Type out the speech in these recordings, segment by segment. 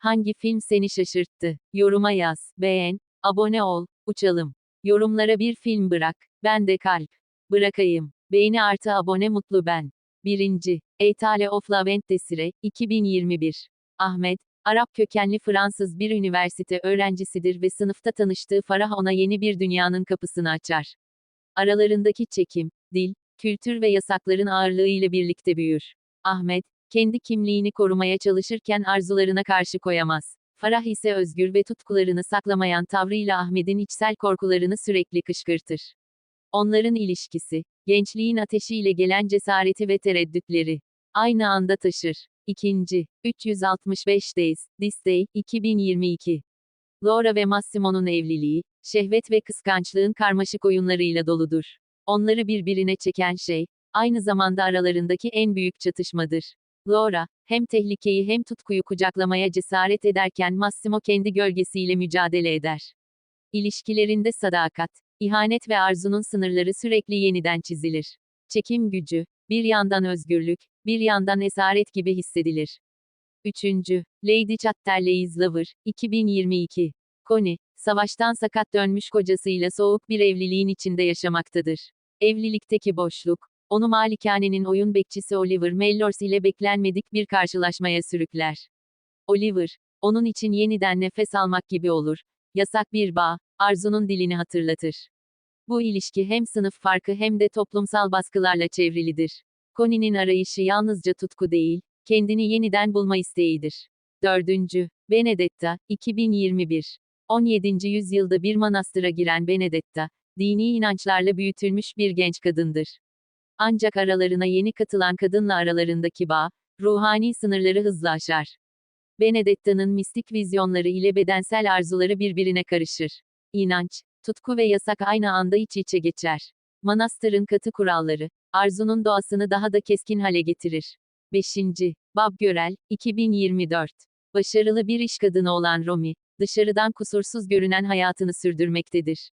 Hangi film seni şaşırttı? Yoruma yaz, beğen, abone ol, uçalım. Yorumlara bir film bırak, ben de kalp. Bırakayım. Beğeni artı abone mutlu ben. 1. Eitale of Lavent Desire, 2021. Ahmet, Arap kökenli Fransız bir üniversite öğrencisidir ve sınıfta tanıştığı Farah ona yeni bir dünyanın kapısını açar. Aralarındaki çekim, dil, kültür ve yasakların ağırlığıyla birlikte büyür. Ahmet, kendi kimliğini korumaya çalışırken arzularına karşı koyamaz. Farah ise özgür ve tutkularını saklamayan tavrıyla Ahmet'in içsel korkularını sürekli kışkırtır. Onların ilişkisi, gençliğin ateşiyle gelen cesareti ve tereddütleri, aynı anda taşır. 2. 365 Days, This Day, 2022. Laura ve Massimo'nun evliliği, şehvet ve kıskançlığın karmaşık oyunlarıyla doludur. Onları birbirine çeken şey, aynı zamanda aralarındaki en büyük çatışmadır. Laura, hem tehlikeyi hem tutkuyu kucaklamaya cesaret ederken Massimo kendi gölgesiyle mücadele eder. İlişkilerinde sadakat, ihanet ve arzunun sınırları sürekli yeniden çizilir. Çekim gücü, bir yandan özgürlük, bir yandan esaret gibi hissedilir. 3. Lady Chatterley's Lover, 2022. Connie, savaştan sakat dönmüş kocasıyla soğuk bir evliliğin içinde yaşamaktadır. Evlilikteki boşluk, onu malikanenin oyun bekçisi Oliver Mellors ile beklenmedik bir karşılaşmaya sürükler. Oliver, onun için yeniden nefes almak gibi olur. Yasak bir bağ, arzunun dilini hatırlatır. Bu ilişki hem sınıf farkı hem de toplumsal baskılarla çevrilidir. Connie'nin arayışı yalnızca tutku değil, kendini yeniden bulma isteğidir. 4. Benedetta, 2021. 17. yüzyılda bir manastıra giren Benedetta, dini inançlarla büyütülmüş bir genç kadındır. Ancak aralarına yeni katılan kadınla aralarındaki bağ, ruhani sınırları hızla aşar. Benedetta'nın mistik vizyonları ile bedensel arzuları birbirine karışır. İnanç, tutku ve yasak aynı anda iç içe geçer. Manastırın katı kuralları, arzunun doğasını daha da keskin hale getirir. 5. Bob Görel, 2024. Başarılı bir iş kadını olan Romy, dışarıdan kusursuz görünen hayatını sürdürmektedir.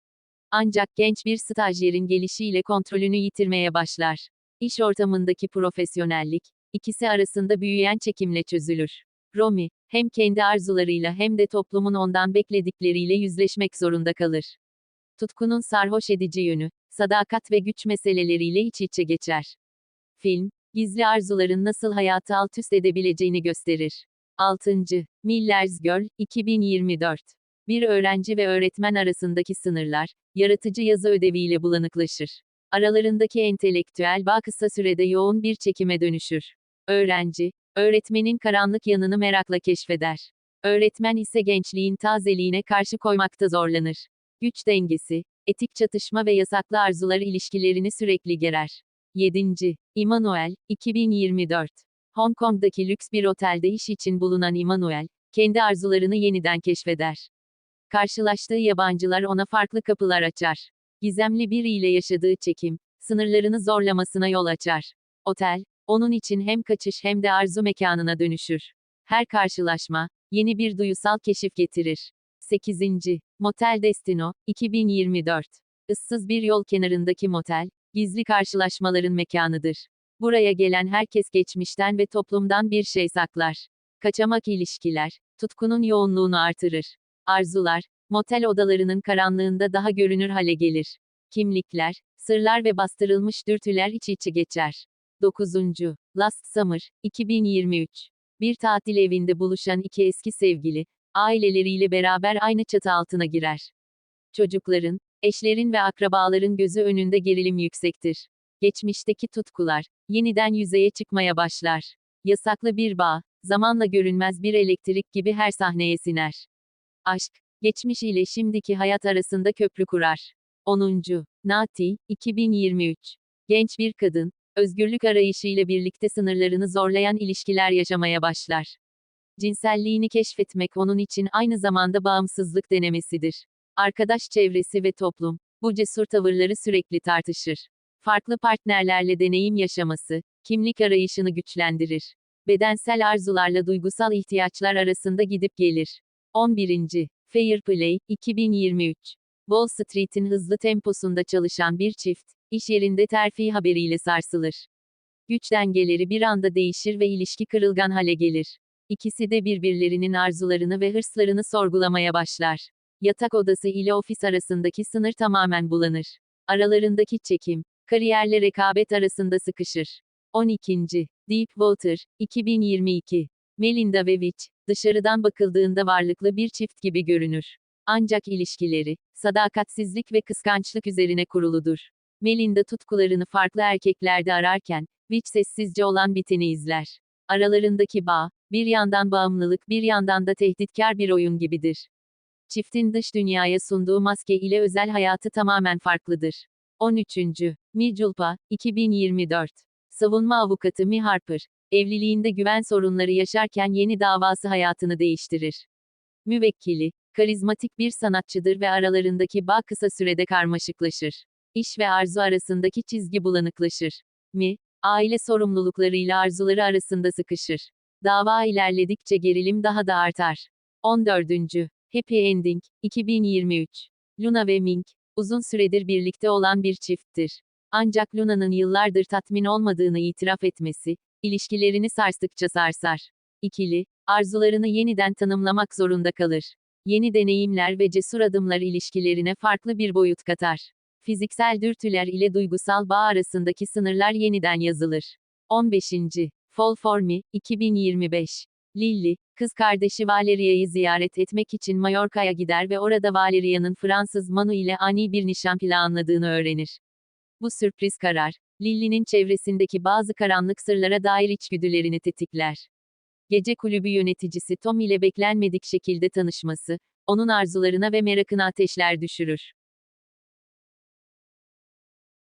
Ancak genç bir stajyerin gelişiyle kontrolünü yitirmeye başlar. İş ortamındaki profesyonellik, ikisi arasında büyüyen çekimle çözülür. Romy, hem kendi arzularıyla hem de toplumun ondan bekledikleriyle yüzleşmek zorunda kalır. Tutkunun sarhoş edici yönü, sadakat ve güç meseleleriyle iç içe geçer. Film, gizli arzuların nasıl hayatı alt üst edebileceğini gösterir. 6. Miller's Girl, 2024. Bir öğrenci ve öğretmen arasındaki sınırlar, yaratıcı yazı ödeviyle bulanıklaşır. Aralarındaki entelektüel bağ kısa sürede yoğun bir çekime dönüşür. Öğrenci, öğretmenin karanlık yanını merakla keşfeder. Öğretmen ise gençliğin tazeliğine karşı koymakta zorlanır. Güç dengesi, etik çatışma ve yasaklı arzular ilişkilerini sürekli gerer. 7. Immanuel, 2024. Hong Kong'daki lüks bir otelde iş için bulunan Immanuel, kendi arzularını yeniden keşfeder. Karşılaştığı yabancılar ona farklı kapılar açar. Gizemli biriyle yaşadığı çekim, sınırlarını zorlamasına yol açar. Otel, onun için hem kaçış hem de arzu mekanına dönüşür. Her karşılaşma, yeni bir duyusal keşif getirir. 8. Motel Destino, 2024. Issız bir yol kenarındaki motel, gizli karşılaşmaların mekanıdır. Buraya gelen herkes geçmişten ve toplumdan bir şey saklar. Kaçamak ilişkiler, tutkunun yoğunluğunu artırır. Arzular, motel odalarının karanlığında daha görünür hale gelir. Kimlikler, sırlar ve bastırılmış dürtüler iç içe geçer. 9. Last Summer, 2023. Bir tatil evinde buluşan iki eski sevgili, aileleriyle beraber aynı çatı altına girer. Çocukların, eşlerin ve akrabaların gözü önünde gerilim yüksektir. Geçmişteki tutkular, yeniden yüzeye çıkmaya başlar. Yasaklı bir bağ, zamanla görünmez bir elektrik gibi her sahneye siner. Aşk, geçmiş ile şimdiki hayat arasında köprü kurar. 10. Nati, 2023. Genç bir kadın, özgürlük arayışıyla birlikte sınırlarını zorlayan ilişkiler yaşamaya başlar. Cinselliğini keşfetmek onun için aynı zamanda bağımsızlık denemesidir. Arkadaş çevresi ve toplum, bu cesur tavırları sürekli tartışır. Farklı partnerlerle deneyim yaşaması, kimlik arayışını güçlendirir. Bedensel arzularla duygusal ihtiyaçlar arasında gidip gelir. 11. Fair Play, 2023. Wall Street'in hızlı temposunda çalışan bir çift, iş yerinde terfi haberiyle sarsılır. Güç dengeleri bir anda değişir ve ilişki kırılgan hale gelir. İkisi de birbirlerinin arzularını ve hırslarını sorgulamaya başlar. Yatak odası ile ofis arasındaki sınır tamamen bulanır. Aralarındaki çekim, kariyerle rekabet arasında sıkışır. 12. Deepwater, 2022. Melinda ve Witch, dışarıdan bakıldığında varlıklı bir çift gibi görünür. Ancak ilişkileri, sadakatsizlik ve kıskançlık üzerine kuruludur. Melinda tutkularını farklı erkeklerde ararken, Witch sessizce olan biteni izler. Aralarındaki bağ, bir yandan bağımlılık bir yandan da tehditkar bir oyun gibidir. Çiftin dış dünyaya sunduğu maske ile özel hayatı tamamen farklıdır. 13. Mi Julpa, 2024. Savunma avukatı Mi Harper, evliliğinde güven sorunları yaşarken yeni davası hayatını değiştirir. Müvekkili, karizmatik bir sanatçıdır ve aralarındaki bağ kısa sürede karmaşıklaşır. İş ve arzu arasındaki çizgi bulanıklaşır. Mi, aile sorumluluklarıyla arzuları arasında sıkışır. Dava ilerledikçe gerilim daha da artar. 14. Happy Ending, 2023. Luna ve Ming, uzun süredir birlikte olan bir çifttir. Ancak Luna'nın yıllardır tatmin olmadığını itiraf etmesi, ilişkilerini sarstıkça sarsar. İkili, arzularını yeniden tanımlamak zorunda kalır. Yeni deneyimler ve cesur adımlar ilişkilerine farklı bir boyut katar. Fiziksel dürtüler ile duygusal bağ arasındaki sınırlar yeniden yazılır. 15. Fall for Me, 2025. Lily, kız kardeşi Valeria'yı ziyaret etmek için Mallorca'ya gider ve orada Valeria'nın Fransız Manu ile ani bir nişan planladığını öğrenir. Bu sürpriz karar, Lily'nin çevresindeki bazı karanlık sırlara dair içgüdülerini tetikler. Gece kulübü yöneticisi Tom ile beklenmedik şekilde tanışması, onun arzularına ve merakına ateşler düşürür.